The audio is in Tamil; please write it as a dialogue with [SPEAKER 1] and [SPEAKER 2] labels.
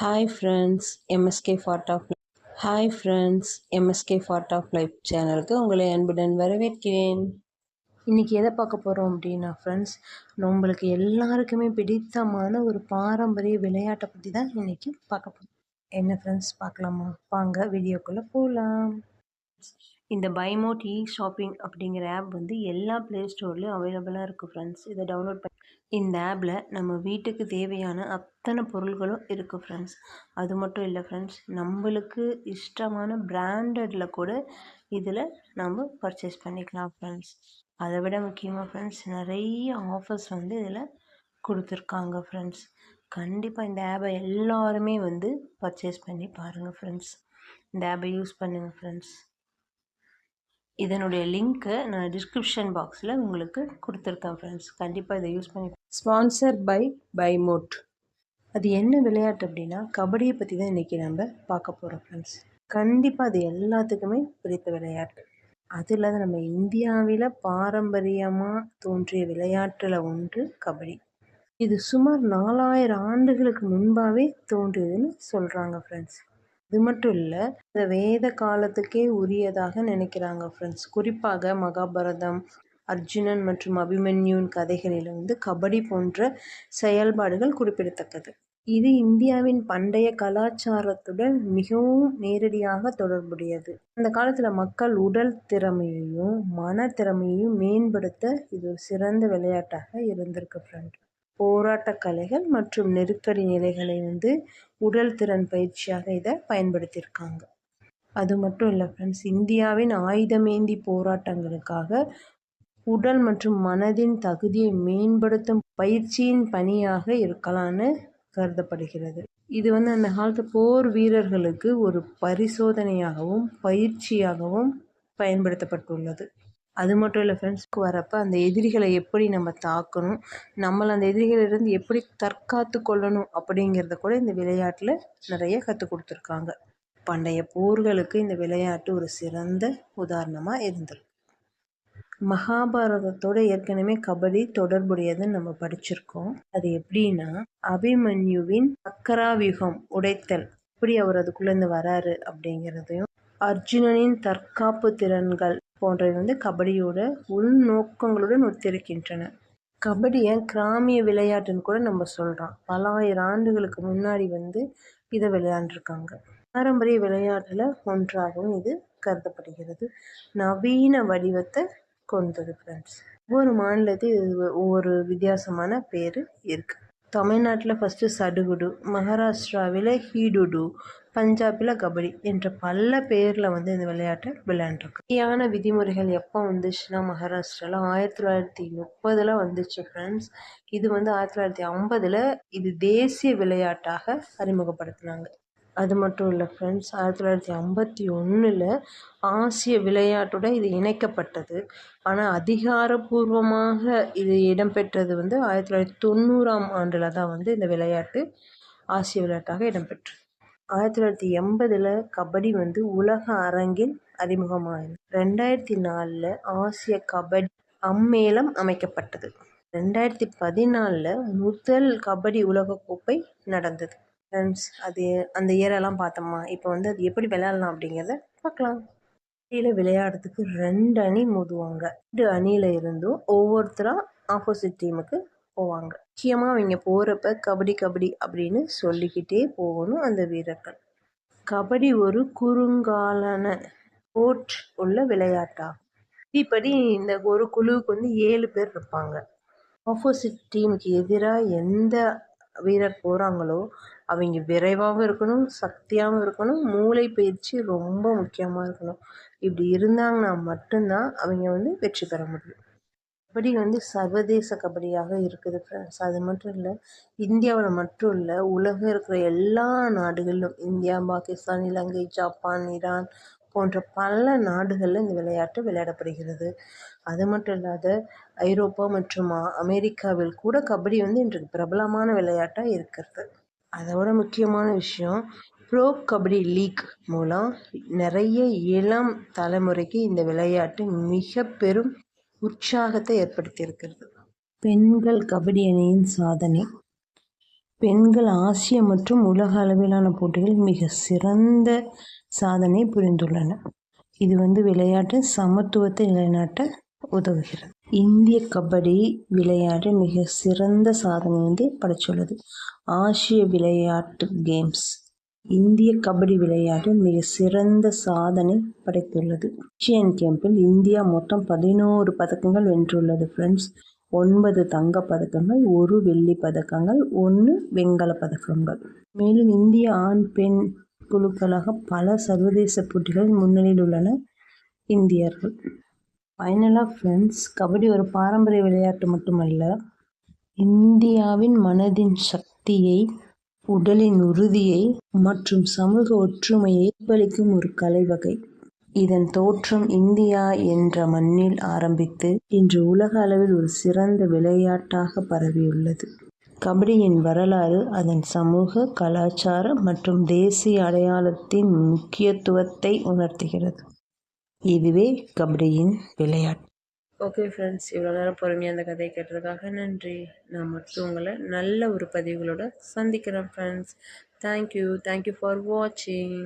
[SPEAKER 1] Hi friends MSK part of hi friends MSK part of life சேனலுக்கு உங்களை அன்புடன் வரவேற்கிறேன். இன்றைக்கி எதை பார்க்க போகிறோம் அப்படின்னா ஃப்ரெண்ட்ஸ் நம்மளுக்கு எல்லாருக்குமே பிடித்தமான ஒரு பாரம்பரிய விளையாட்டை பற்றி தான் இன்றைக்கி பார்க்க போகிறோம் என்ன ஃப்ரெண்ட்ஸ் பார்க்கலாமா? வாங்க வீடியோக்குள்ளே போகலாம் இந்த பைமோட் இ ஷாப்பிங் அப்படிங்கிற ஆப் வந்து எல்லா ப்ளே ஸ்டோர்லேயும் அவைலபிளாக இருக்குது ஃப்ரெண்ட்ஸ் இதை டவுன்லோட் பண்ணி இந்த ஆப்பில் நம்ம வீட்டுக்கு தேவையான அத்தனை பொருள்களும் இருக்குது ஃப்ரெண்ட்ஸ் அது மட்டும் இல்லை ஃப்ரெண்ட்ஸ் நம்மளுக்கு இஷ்டமான பிராண்டடில் கூட இதில் நம்ம பர்ச்சேஸ் பண்ணிக்கலாம் ஃப்ரெண்ட்ஸ் அதை விட முக்கியமாக ஃப்ரெண்ட்ஸ் நிறைய ஆஃபர்ஸ் வந்து இதில் கொடுத்துருக்காங்க ஃப்ரெண்ட்ஸ் கண்டிப்பாக இந்த ஆப்பை எல்லாருமே வந்து பர்ச்சேஸ் பண்ணி பாருங்கள் ஃப்ரெண்ட்ஸ் இந்த ஆப்பை யூஸ் பண்ணுங்கள் ஃப்ரெண்ட்ஸ் இதனுடைய லிங்க்கை நான் டிஸ்கிரிப்ஷன் பாக்ஸில் உங்களுக்கு கொடுத்துருக்கேன் ஃப்ரெண்ட்ஸ் கண்டிப்பாக இதை யூஸ் பண்ணி ஸ்பான்சர் பை பை மோட் அது என்ன விளையாட்டு அப்படின்னா கபடியை பற்றி தான் இன்றைக்கி நம்ம பார்க்க போகிறோம் ஃப்ரெண்ட்ஸ் கண்டிப்பாக அது எல்லாத்துக்குமே பிடித்த விளையாட்டு. அது இல்லாத நம்ம இந்தியாவில் பாரம்பரியமாக தோன்றிய விளையாட்டில் ஒன்று கபடி. இது சுமார் நாலாயிரம் ஆண்டுகளுக்கு முன்பாகவே தோன்றியதுன்னு சொல்கிறாங்க ஃப்ரெண்ட்ஸ் இது மட்டும் இல்லை இந்த வேத காலத்துக்கே உரியதாக நினைக்கிறாங்க ஃப்ரெண்ட்ஸ் குறிப்பாக மகாபாரதம் அர்ஜுனன் மற்றும் அபிமன்யுன் கதைகளில் வந்து கபடி போன்ற செயல்பாடுகள் குறிப்பிடத்தக்கது. இது இந்தியாவின் பண்டைய கலாச்சாரத்துடன் மிகவும் நேரடியாக தொடர்புடையது. அந்த காலத்தில் மக்கள் உடல் திறமையையும் மன திறமையையும் மேம்படுத்த இது ஒரு சிறந்த விளையாட்டாக இருந்திருக்கு ஃப்ரெண்ட் போராட்ட கலைகள் மற்றும் நெருக்கடி நிலைகளை வந்து உடல் திறன் பயிற்சியாக இதை பயன்படுத்தியிருக்காங்க. அது மட்டும் இல்லை ஃப்ரெண்ட்ஸ் இந்தியாவின் ஆயுதமேந்தி போராட்டங்களுக்காக உடல் மற்றும் மனதின் தகுதியை மேம்படுத்தும் பயிற்சியின் பணியாக இருக்கலாம்னு கருதப்படுகிறது. இது வந்து அந்த காலத்து போர் வீரர்களுக்கு ஒரு பரிசோதனையாகவும் பயிற்சியாகவும் பயன்படுத்தப்பட்டுள்ளது. அது மட்டும் இல்லை ஃப்ரெண்ட்ஸ்க்கு வரப்போ அந்த எதிரிகளை எப்படி நம்ம தாக்கணும் நம்மளை அந்த எதிரிகளிலிருந்து எப்படி தற்காத்து கொள்ளணும் அப்படிங்கிறத கூட இந்த விளையாட்டில் நிறைய கற்றுக் கொடுத்துருக்காங்க. பண்டைய போர்களுக்கு இந்த விளையாட்டு ஒரு சிறந்த உதாரணமாக இருந்திருக்கு. மகாபாரதத்தோட ஏற்கனவே கபடி தொடர்புடையதுன்னு நம்ம படிச்சிருக்கோம். அது எப்படின்னா அபிமன்யுவின் அக்கராவியூகம் உடைத்தல் எப்படி அவர் அதுக்குள்ளேருந்து வராரு அப்படிங்கிறதையும் அர்ஜுனனின் தற்காப்பு திறன்கள் போன்றவை வந்து கபடியோட உள்நோக்கங்களுடன் ஒத்திருக்கின்றன. கபடியை கிராமிய விளையாட்டுன்னு கூட நம்ம சொல்கிறோம் பல ஆயிரம் ஆண்டுகளுக்கு முன்னாடி வந்து இதை விளையாண்டுருக்காங்க. பாரம்பரிய விளையாட்டில் ஒன்றாகவும் இது கருதப்படுகிறது. நவீன வடிவத்தை கொண்டது ஃப்ரெண்ட்ஸ் ஒவ்வொரு மாநிலத்தையும் ஒவ்வொரு வித்தியாசமான பேர் இருக்குது தமிழ்நாட்டில் ஃபஸ்ட்டு சடுகுடு மகாராஷ்டிராவில் ஹீடுடு பஞ்சாபில் கபடி என்ற பல பேரில் வந்து இந்த விளையாட்டை விளையாண்டுருக்கு. சரியான விதிமுறைகள் எப்போ வந்துச்சுன்னா மகாராஷ்டிராவில் ஆயிரத்தி தொள்ளாயிரத்தி முப்பதில் வந்துச்சு ஃப்ரெண்ட்ஸ் இது வந்து ஆயிரத்தி தொள்ளாயிரத்தி ஐம்பதில் இது தேசிய விளையாட்டாக அறிமுகப்படுத்தினாங்க. அது மட்டும் இல்லை ஃப்ரெண்ட்ஸ் ஆயிரத்தி தொள்ளாயிரத்தி ஐம்பத்தி ஒன்றில் ஆசிய விளையாட்டுடன் இது இணைக்கப்பட்டது. ஆனால் அதிகாரபூர்வமாக இது இடம்பெற்றது வந்து ஆயிரத்தி தொள்ளாயிரத்தி தொண்ணூறாம் ஆண்டில் தான் வந்து இந்த விளையாட்டு ஆசிய விளையாட்டாக இடம்பெற்றது. ஆயிரத்தி தொள்ளாயிரத்தி எண்பதில் கபடி வந்து உலக அரங்கில் அறிமுகமானது ரெண்டாயிரத்தி நாலில் ஆசிய கபடி அம்மேளம் அமைக்கப்பட்டது. ரெண்டாயிரத்தி பதினாலில் முதல் கபடி உலகக்கோப்பை நடந்தது. ஃப்ரெண்ட்ஸ் அது அந்த இயரெல்லாம் பார்த்தோமா? இப்போ வந்து அது எப்படி விளையாடலாம் அப்படிங்கிறத பார்க்கலாம். கபடியில் விளையாடுறதுக்கு ரெண்டு அணி மோதுவாங்க. ரெண்டு அணியில் இருந்தும் ஒவ்வொருத்தராக ஆப்போசிட் டீமுக்கு போவாங்க. முக்கியமாக அவங்க போகிறப்ப கபடி கபடி அப்படின்னு சொல்லிக்கிட்டே போகணும் அந்த வீரர்கள். கபடி ஒரு குறுங்காலான போட் உள்ள விளையாட்டாகும். இப்படி இந்த ஒரு குழுவுக்கு வந்து ஏழு பேர் இருப்பாங்க. ஆப்போசிட் டீமுக்கு எதிராக எந்த வீரர் போகிறாங்களோ அவங்க விரைவாகவும் இருக்கணும் சக்தியாகவும் இருக்கணும் மூளை பயிற்சி ரொம்ப முக்கியமாக இருக்கணும். இப்படி இருந்தாங்கன்னா மட்டும்தான் அவங்க வந்து வெற்றி பெற முடியும். கபடி வந்து சர்வதேச கபடியாக இருக்குது ஃப்ரெண்ட்ஸ் அது மட்டும் இல்லை இந்தியாவில் மட்டும் இல்லை உலகம் இருக்கிற எல்லா நாடுகளிலும் India Pakistan Ilangai Japan Iran போன்ற பல நாடுகளில் இந்த விளையாட்டு விளையாடப்படுகிறது. அது மட்டும் இல்லாத ஐரோப்பா மற்றும் அமெரிக்காவில் கூட கபடி வந்து இன்றைக்கு பிரபலமான விளையாட்டாக இருக்கிறது. அதோட முக்கியமான விஷயம் ப்ரோ கபடி லீக் மூலம் நிறைய இளம் தலைமுறைக்கு இந்த விளையாட்டு மிக பெரும் உற்சாகத்தை ஏற்படுத்தியிருக்கிறது. பெண்கள் கபடி அணியின் சாதனை. பெண்கள் ஆசிய மற்றும் உலக அளவிலான போட்டிகள் மிக சிறந்த சாதனை புரிந்துள்ளன. இது வந்து விளையாட்டு சமத்துவத்தை நிலைநாட்ட உதவுகிறது. இந்திய கபடி விளையாட்டு மிக சிறந்த சாதனை வந்து படைத்துள்ளது. ஆசிய விளையாட்டு கேம்ஸ். இந்திய கபடி விளையாட்டு மிக சிறந்த சாதனை படைத்துள்ளது. ஏஷியன் கேம்பில் இந்தியா மொத்தம் பதினோரு பதக்கங்கள் வென்றுள்ளது ஃப்ரெண்ட்ஸ் ஒன்பது தங்கப் பதக்கங்கள் ஒரு வெள்ளி பதக்கங்கள் ஒன்று வெண்கல பதக்கங்கள். மேலும் இந்திய ஆண் பெண் குழுக்களாக பல சர்வதேச போட்டிகளில் முன்னணியில் உள்ளன இந்தியர்கள். ஃபைனலாக ஃப்ரெண்ட்ஸ் கபடி ஒரு பாரம்பரிய விளையாட்டு மட்டுமல்ல இந்தியாவின் மனதின் சக்தியை உடலின் உறுதியை மற்றும் சமூக ஒற்றுமையை பிரதிபலிக்கும் ஒரு கலை வகை இதன் தோற்றம் இந்தியா என்ற மண்ணில் ஆரம்பித்து இன்று உலக அளவில் ஒரு சிறந்த விளையாட்டாக பரவியுள்ளது. கபடியின் வரலாறு அதன் சமூக கலாச்சார மற்றும் தேசிய அடையாளத்தின் முக்கியத்துவத்தை உணர்த்துகிறது. இதுவே கபடியின் விளையாட்டு. ஓகே ஃப்ரெண்ட்ஸ் இவ்வளோ நேரம் பொறுமையாக அந்த கதையை கேட்டதுக்காக நன்றி. நான் மட்டும் உங்களை நல்ல ஒரு பதிவுகளோட சந்திக்கிறேன் ஃப்ரெண்ட்ஸ் தேங்க்யூ தேங்க்யூ ஃபார் வாட்சிங்